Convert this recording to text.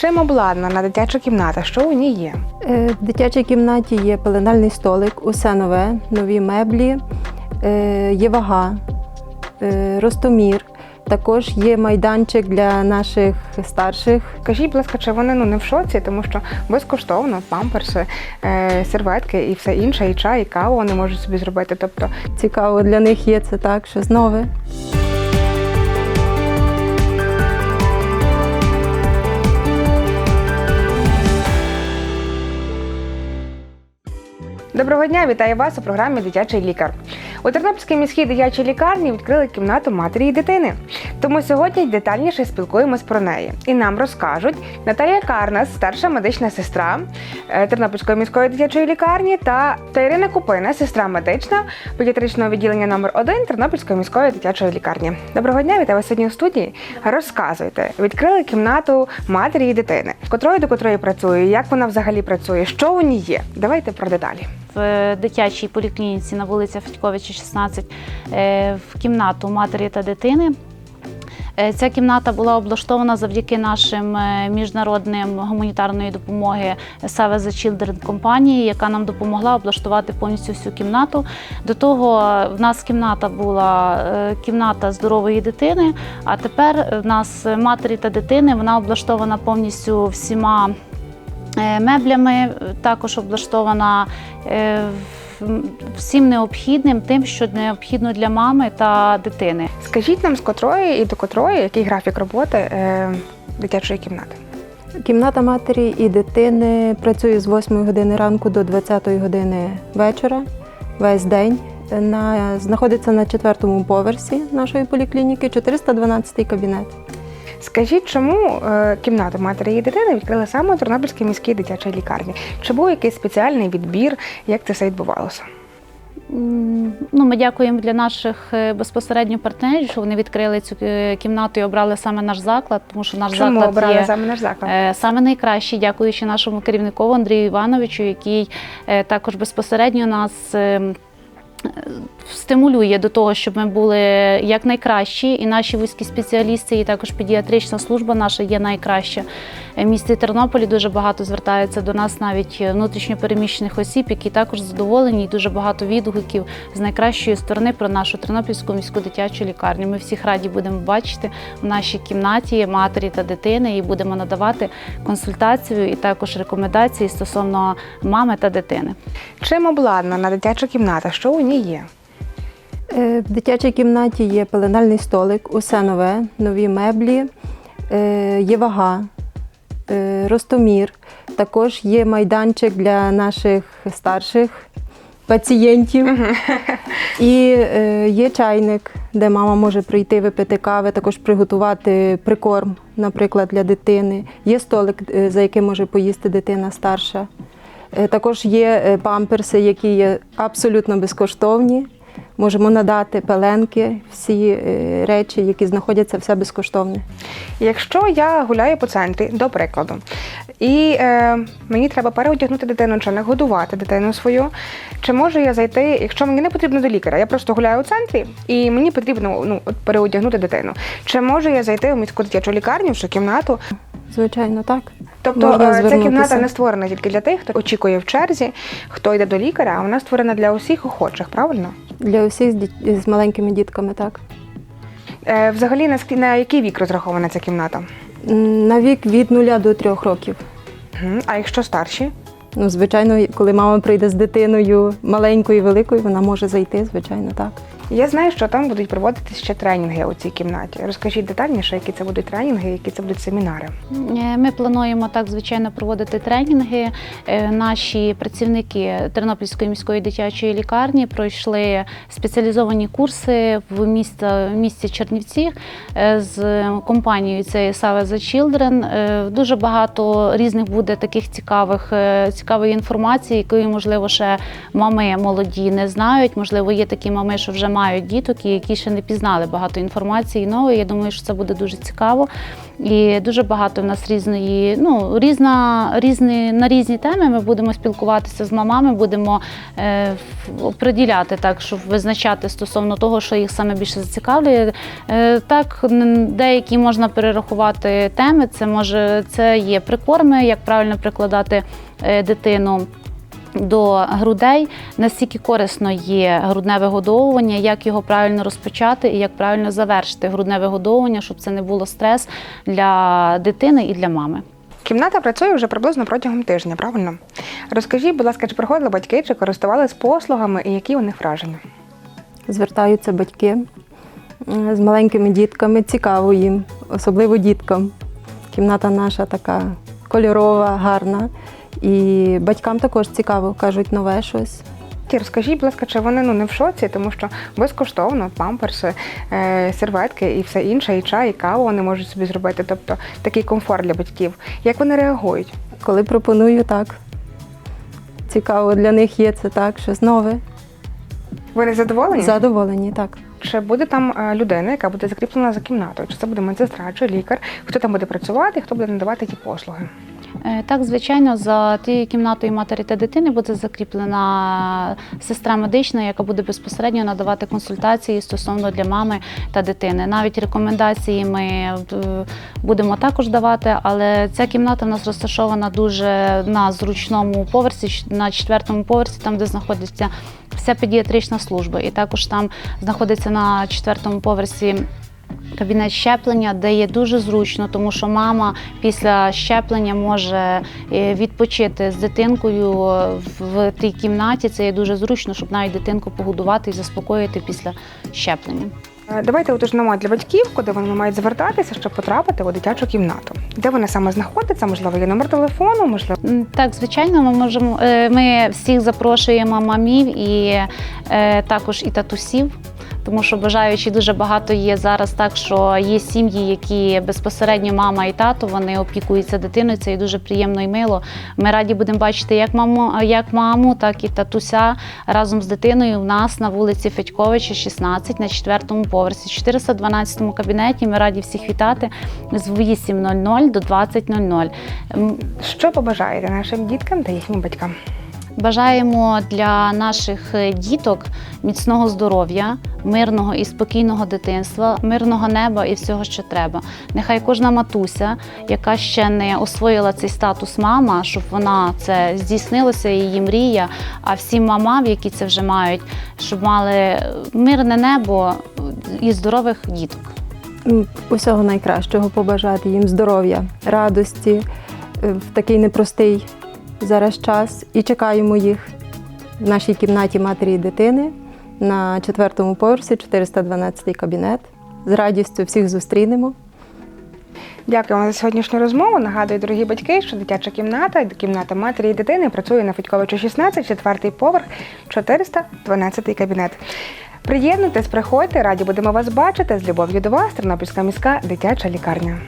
Чим обладнана дитяча кімната? Що у ній є? Е, В дитячій кімнаті є пеленальний столик, усе нове, нові меблі, е, є вага, е, ростомір. Також є майданчик для наших старших. Скажіть, будь ласка, чи вони ну не в шоці, тому що безкоштовно памперси, е, серветки і все інше, і чай, і каву вони можуть собі зробити. Тобто, Цікаво для них є це так, щось нове. Доброго дня, вітаю вас у програмі Дитячий лікар. У Тернопільській міській дитячій лікарні відкрили кімнату матері і дитини. Тому сьогодні детальніше спілкуємось про неї. І нам розкажуть Наталія Карнас, старша медична сестра Тернопільської міської дитячої лікарні, та, та Ірина Купина, сестра медична педіатричного відділення номер 1 Тернопільської міської дитячої лікарні. Доброго дня, вітаю вас сьогодні у студії. Розказуйте, відкрили кімнату матері і дитини, з котрої до котрої працює, як вона взагалі працює, що у ній є. Давайте про деталі. в дитячій поліклініці на вулиці Федьковича, 16, е, в кімнату матері та дитини. Е, Ця кімната була облаштована завдяки нашим е, міжнародним гуманітарної допомоги Save the Children компанії, яка нам допомогла облаштувати повністю всю кімнату. До того в нас кімната була е, кімната здорової дитини, а тепер в нас матері та дитини вона облаштована повністю всіма е, меблями, також облаштована е, всім необхідним, тим, що необхідно для мами та дитини. Скажіть нам, з котрої і до котрої, який графік роботи е, дитячої кімнати? Кімната матері і дитини працює з 8 години ранку до 20 години вечора, весь день. На, знаходиться на четвертому поверсі нашої поліклініки, 412 кабінет. Скажіть, чому е, кімнату матері і дитини відкрили саме у Тернопільській міській дитячій лікарні? Чи був якийсь спеціальний відбір? Як це все відбувалося? Ну, ми дякуємо для наших е, безпосередньо партнерів, що вони відкрили цю е, кімнату і обрали саме наш заклад, тому що наш Чому заклад обрали є саме наш заклад? Саме найкращий, дякуючи нашому керівнику Андрію Івановичу, який також безпосередньо нас. Е, е, Стимулює до того, щоб ми були як найкращі, і наші вузькі спеціалісти, і також педіатрична служба наша є найкраща. Е, В місті Тернополі дуже багато звертаються до нас навіть внутрішньопереміщених осіб, які також задоволені, і дуже багато відгуків з найкращої сторони про нашу Тернопільську міську дитячу лікарню. Ми всіх раді будемо бачити в нашій кімнаті матері та дитини і будемо надавати консультацію і також рекомендації стосовно мами та дитини. Чим обладнана дитяча кімната? Що у ній є? Е, В дитячій кімнаті є пеленальний столик, усе нове, нові меблі, е, є вага, е, ростомір. Також є майданчик для наших старших пацієнтів. І є чайник, де мама може прийти випити кави, також приготувати прикорм, наприклад, для дитини. Є столик, за яким може поїсти дитина старша. Е, Також є е, памперси, які є абсолютно безкоштовні. Можемо надати пеленки, всі е, речі, які знаходяться, все безкоштовне. Якщо я гуляю по центрі, до прикладу, і е, мені треба переодягнути дитину чи нагодувати дитину свою, чи можу я зайти, якщо мені не потрібно до лікаря, я просто гуляю у центрі і мені потрібно ну, от переодягнути дитину. Чи можу я зайти у міську дитячу лікарню чи кімнату? Звичайно, так. Тобто Можна е, ця звернутися. кімната не створена тільки для тих, хто очікує в черзі, хто йде до лікаря, а вона створена для усіх охочих, правильно? Для усіх з, діт- з маленькими дітками, так. Е, взагалі, на, ск- на який вік розрахована ця кімната? М, На вік від 0 до 3 років. Мгм. А якщо старші? Ну, звичайно, коли мама прийде з дитиною маленькою і великою, вона може зайти, звичайно, так. Я знаю, що там будуть проводити ще тренінги у цій кімнаті. Розкажіть детальніше, які це будуть тренінги, які це будуть семінари. Е, Ми плануємо так звичайно проводити тренінги. Е, Наші працівники Тернопільської міської дитячої лікарні пройшли спеціалізовані курси в місті, в місті Чернівці е, з компанією це Save the Children. Дуже багато різних буде таких цікавих цікавої інформації, якої можливо ще мами молоді не знають. Можливо, є такі мами, що вже мають мають діток і які ще не пізнали багато інформації нової. Я думаю, що це буде дуже цікаво. І дуже багато в нас різної, ну різна, різні на різні теми. Ми будемо спілкуватися з мамами, будемо е, приділяти так, щоб визначати стосовно того, що їх саме більше зацікавлює. Е, так, деякі можна перерахувати теми. Це може це є прикорми, як правильно прикладати е, дитину. До грудей наскільки корисно є грудне вигодовування, як його правильно розпочати і як правильно завершити грудне вигодовування, щоб це не було стрес для дитини і для мами. Кімната працює вже приблизно протягом тижня, правильно? Розкажіть, будь ласка, чи приходили батьки, чи користувались послугами і які у них враження? Звертаються батьки з маленькими дітками, цікаво їм, особливо діткам. Кімната наша така кольорова, гарна. І батькам також цікаво, кажуть нове щось. Ті, Розкажіть, будь ласка, чи вони ну не в шоці, тому що безкоштовно памперси, е, серветки і все інше, і чай, і каву вони можуть собі зробити. Тобто такий комфорт для батьків. Як вони реагують? Коли пропоную так. Цікаво для них є це так, щось нове. Вони задоволені? Задоволені, так. Чи буде там е, людина, яка буде закріплена за кімнатою? Чи це буде медсестра, чи лікар? Хто там буде працювати, хто буде надавати ті послуги? Е, Так, звичайно, за тією кімнатою матері та дитини буде закріплена сестра медична, яка буде безпосередньо надавати консультації стосовно для мами та дитини. Навіть рекомендації ми е, будемо також давати, але ця кімната в нас розташована дуже на зручному поверсі, на четвертому поверсі, там де знаходиться вся педіатрична служба. І також там знаходиться на четвертому поверсі. Кабінет щеплення, де є дуже зручно, тому що мама після щеплення може е, відпочити з дитинкою в тій кімнаті. Це є дуже зручно, щоб навіть дитинку погодувати і заспокоїти після щеплення. Е, Давайте уточнимо для батьків, куди вони мають звертатися, щоб потрапити у дитячу кімнату. Де вони саме знаходяться? Можливо, є номер телефону, можливо. Так, звичайно, ми можемо. е, Ми всіх запрошуємо мамів і е, також і татусів. Тому що бажаючі дуже багато є зараз, так що є сім'ї, які безпосередньо мама і тато вони опікуються дитиною. Це і дуже приємно і мило. Ми раді будемо бачити як маму, як маму, так і татуся разом з дитиною. У нас на вулиці Федьковича, 16, на четвертому поверсі, 412 кабінеті. Ми раді всіх вітати з 8.00 до 20.00. Що побажаєте нашим діткам та їхнім батькам? Бажаємо для наших е, діток міцного здоров'я, мирного і спокійного дитинства, мирного неба і всього, що треба. Нехай кожна матуся, яка ще не освоїла цей статус мама, щоб вона це здійснилося, її мрія. А всім мамам, які це вже мають, щоб мали мирне небо і здорових діток. Усього найкращого побажати їм здоров'я, радості е, в такий непростий зараз час. І чекаємо їх в нашій кімнаті матері і дитини на четвертому поверсі, 412 кабінет. З радістю всіх зустрінемо. Дякую вам за сьогоднішню розмову. Нагадую, дорогі батьки, що дитяча кімната, кімната матері і дитини працює на Федьковича 16, четвертий поверх, 412 кабінет. Приєднуйтесь, приходьте, раді будемо вас бачити. З любов'ю до вас, Тернопільська міська дитяча лікарня.